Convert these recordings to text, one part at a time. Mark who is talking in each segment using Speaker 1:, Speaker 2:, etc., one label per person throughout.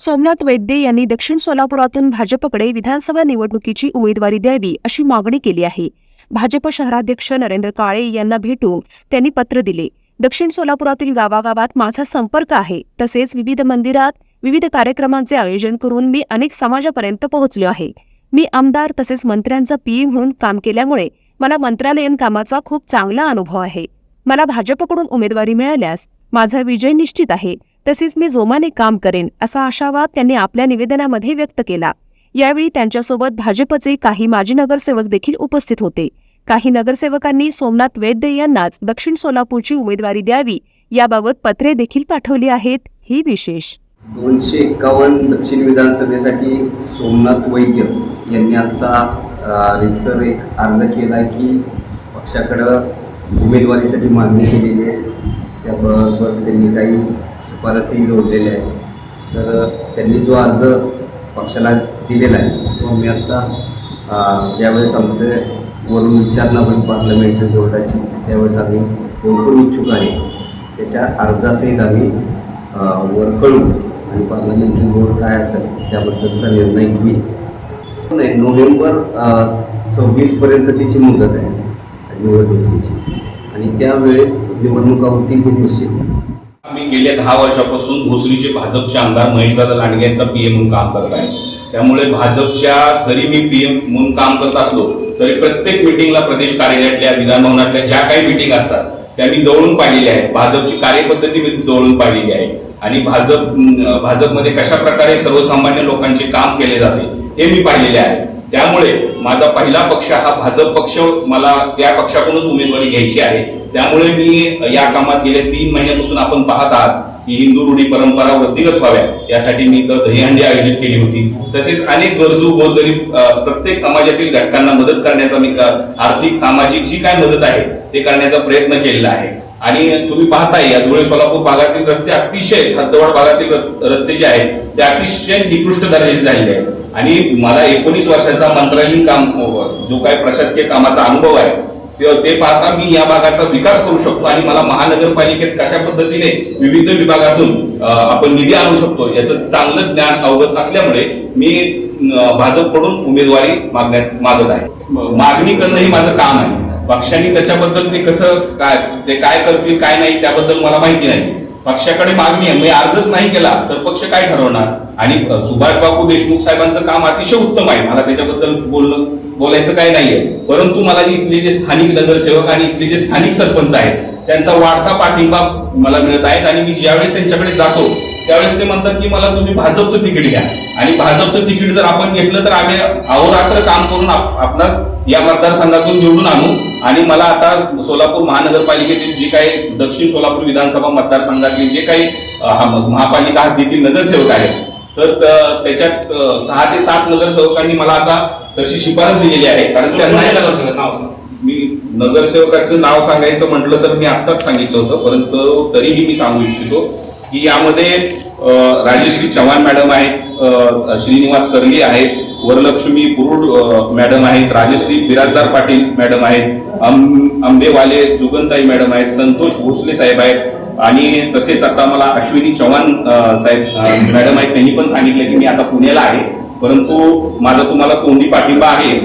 Speaker 1: सोमनाथ वैद्य यांनी दक्षिण सोलापुरातून भाजपकडे विधानसभा निवडणुकीची उमेदवारी द्यावी अशी मागणी केली आहे. भाजप शहराध्यक्ष नरेंद्र काळे यांना भेटून त्यांनी पत्र दिले. दक्षिण सोलापुरातील गावागावात माझा संपर्क आहे. तसेच विविध मंदिरात विविध कार्यक्रमांचे आयोजन करून मी अनेक समाजापर्यंत पोहोचलो आहे. मी आमदार तसेच मंत्र्यांचा पीए म्हणून काम केल्यामुळे मला मंत्रालयीन कामाचा खूप चांगला अनुभव आहे. मला भाजपकडून उमेदवारी मिळाल्यास माझा विजय निश्चित आहे. तसेच मी जोमाने काम करेन असा आशावाद त्यांनी आपल्या निवेदनामध्ये व्यक्त केला. यावेळी त्यांच्यासोबत भाजपचे काही माजी नगरसेवक देखील उपस्थित होते. काही नगरसेवकांनी सोमनाथ वैद्य यांनाच दक्षिण सोलापूरची उमेदवारी द्यावी याबाबत पत्रे देखील पाठवली आहेत. ही विशेष.
Speaker 2: दोनशे एक्कावन्न दक्षिण विधानसभेसाठी सोमनाथ वैद्य यांनी आता रिसर एक अर्ज केला आहे की पक्षाकडं उमेदवारीसाठी मागणी केलेली आहे. त्याबरोबर त्यांनी काही शिफारसही जोडलेल्या आहेत. तर त्यांनी जो अर्ज पक्षाला दिलेला आहे तो आम्ही आत्ता ज्यावेळेस आमचे वरून विचारणा होईल पार्लमेंटरी बोर्डाची त्यावेळेस आम्ही कोण इच्छुक आहे. त्याच्या अर्जासहित आम्ही वर कळू आणि पार्लमेंटरी बोर्ड काय असेल त्याबद्दलचा निर्णय घेईल. नाही नोव्हेंबर सव्वीसपर्यंत तिची मुदत आहे निवडणुकीची. आणि त्यावेळेत निवडणुका होती ही निश्चित.
Speaker 3: मी गेल्या दहा वर्षापासून भोसरीचे भाजपचे आमदार महेशदादा लांडगे यांचा पीएम म्हणून काम करत आहे. त्यामुळे भाजपच्या जरी मी पीएम म्हणून काम करत असलो तरी प्रत्येक मिटिंगला प्रदेश कार्यालयातल्या विधानभवनातल्या ज्या काही मिटिंग असतात त्या मी जवळून पाहिलेल्या आहेत. भाजपची कार्यपद्धती मी जवळून पाहिलेली आहे. आणि भाजप भाजपमध्ये कशा प्रकारे सर्वसामान्य लोकांचे काम केले जाते हे मी पाहिलेले आहे. त्यामुळे माझा पहिला पक्ष हा भाजप पक्ष मला त्या पक्षाकडूनच उमेदवारी घ्यायची आहे. त्यामुळे मी या कामात गेल्या तीन महिन्यापासून आपण पाहत आहात की हिंदू रूढी परंपरा वृद्धिगत व्हाव्या यासाठी मी इथं दहीहंडी आयोजित केली होती. तसेच अनेक गरजू गोरगरीब प्रत्येक समाजातील घटकांना मदत करण्याचा मी आर्थिक सामाजिक जी काय मदत आहे ते करण्याचा प्रयत्न केलेला आहे. आणि तुम्ही पाहताय या धुळे सोलापूर भागातील रस्ते अतिशय हद्दवाड भागातील रस्ते जे आहेत ते अतिशय निकृष्ट दर्जाचे झालेले आहेत. आणि मला एकोणीस वर्षाचा मंत्रालयीन काम जो काय प्रशासकीय कामाचा अनुभव आहे ते पाहता मी या भागाचा विकास करू शकतो आणि मला महानगरपालिकेत कशा पद्धतीने विविध विभागातून आपण निधी आणू शकतो याचं चांगलं ज्ञान अवगत असल्यामुळे मी भाजपकडून उमेदवारी मागण्यात मागत आहे. मागणी करणं हे माझं काम आहे. पक्षाने त्याच्याबद्दल ते कसं काय ते काय करतील काय नाही त्याबद्दल मला माहिती नाही. पक्षाकडे मागणी आहे. मी अर्जच नाही केला तर पक्ष काय ठरवणार? आणि सुभाष सुभाषबाबू देशमुख साहेबांचं काम अतिशय उत्तम आहे. मला त्याच्याबद्दल बोलणं बोलायचं काही नाहीये. परंतु मला इथले जे स्थानिक नगरसेवक आणि इथले जे स्थानिक सरपंच आहेत त्यांचा वाढता पाठिंबा मला मिळत आहेत आणि मी ज्यावेळेस त्यांच्याकडे जातो त्यावेळेस ते म्हणतात की मला तुम्ही भाजपचं तिकीट घ्या. आणि भाजपचं तिकीट जर आपण घेतलं तर आम्ही अहोरात्र काम करून आपणास या मतदारसंघातून निवडून आणू. आणि मला आता सोलापूर महानगरपालिकेतील जे काही दक्षिण सोलापूर विधानसभा मतदारसंघातले जे काही महापालिका हद्दीतील नगरसेवक आहेत तर त्याच्यात सहा ते सात नगरसेवकांनी मला आता तशी शिफारस दिलेली आहे. कारण त्यांना मी नगरसेवकाचं नाव सांगायचं म्हटलं तर मी आत्ताच सांगितलं होतं. परंतु तरीही मी सांगू इच्छितो की यामध्ये राजेश्री चव्हाण मॅडम आहेत श्रीनिवास कर्ली आहेत वरलक्ष्मी पुरुड मॅडम आहेत राजश्री बिराजदार पाटील मॅडम आहेत आंबेवाले जुगनताई मॅडम आहेत संतोष भोसले साहेब आहेत आणि तसेच आता मला अश्विनी चव्हाण साहेब मॅडम आहेत त्यांनी पण सांगितलं की मी आता पुण्याला आहे. परंतु माझा तुम्हाला तोंडी पाठिंबा आहे?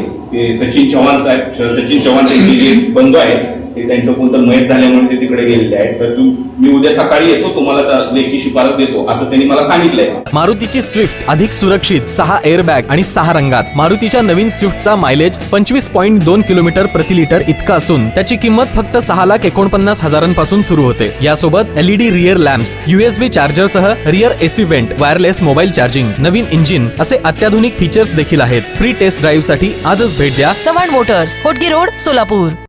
Speaker 3: सचिन चव्हाण साहेब सचिन चव्हाण त्यांचे जे बंधू आहेत ते त्यांचं कोणतं मयत झाल्यामुळे ते तिकडे गेलेले आहेत. तर तु- मी उद्या सकाळी येतो तुम्हाला लेखी शिफारस देतो असं त्यांनी मला सांगितलंय.
Speaker 4: मारुतीची स्विफ्ट अधिक सुरक्षित सहा एअरबॅग आणि सहा रंगात. मारुतीच्या नवीन स्विफ्टचा मायलेज पंचवीस पॉईंट दोन किलोमीटर प्रति लिटर इतका असून त्याची किंमत फक्त सहा लाख एकोणपन्नास हजारांपासून सुरू होते. यासोबत LED rear lamps USB charger सह rear AC vent wireless mobile charging नवीन इंजिन असे अत्याधुनिक फीचर्स देखील आहेत. फ्री टेस्ट ड्राईव्हसाठी आजच भेट द्या.
Speaker 5: Chavan motors Hotgi road Solapur.